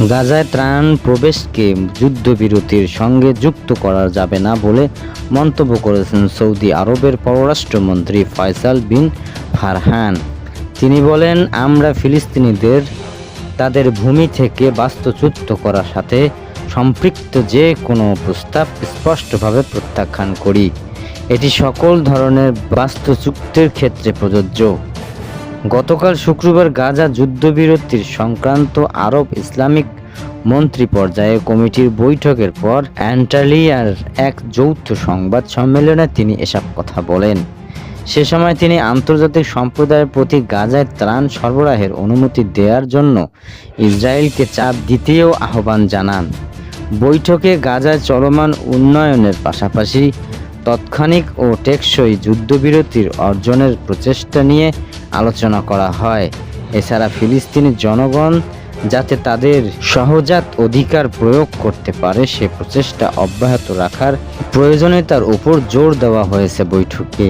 গাজায় ত্রাণ প্রবেশকে যুদ্ধবিরতির সঙ্গে যুক্ত করা যাবে না বলে মন্তব্য করেছেন সৌদি আরবের পররাষ্ট্রমন্ত্রী ফয়সাল বিন ফারহান। তিনি বলেন, আমরা ফিলিস্তিনিদের, তাদের ভূমি থেকে বাস্তুচ্যুত করার সাথে সম্পৃক্ত যে কোনো প্রস্তাব স্পষ্টভাবে প্রত্যাখ্যান করি। এটি সকল ধরনের বাস্তুচুক্তির ক্ষেত্রে প্রযোজ্য। গতকাল শুক্রবার গাজা যুদ্ধবিরতির সংক্রান্ত আরব ইসলামিক মন্ত্রী পর্যায়ে কমিটির বৈঠকের পর অ্যান্টালিয়ার এক যৌথ সংবাদ সম্মেলনে তিনি এসব কথা বলেন। সে সময় তিনি আন্তর্জাতিক সম্প্রদায়ের প্রতি গাজায় ত্রাণ সরবরাহের অনুমতি দেওয়ার জন্য ইসরায়েলকে চাপ দিতেও আহ্বান জানান। বৈঠকে গাজায় চলমান উন্নয়নের পাশাপাশি তৎক্ষণিক ও টেকসই যুদ্ধবিরতির অর্জনের প্রচেষ্টা নিয়ে আলোচনা করা হয়। এছাড়া ফিলিস্তিনি জনগণ যাতে তাদের সহজাত অধিকার প্রয়োগ করতে পারে, সে প্রচেষ্টা অব্যাহত রাখার প্রয়োজনীয়তার উপর জোর দেওয়া হয়েছে বৈঠকে।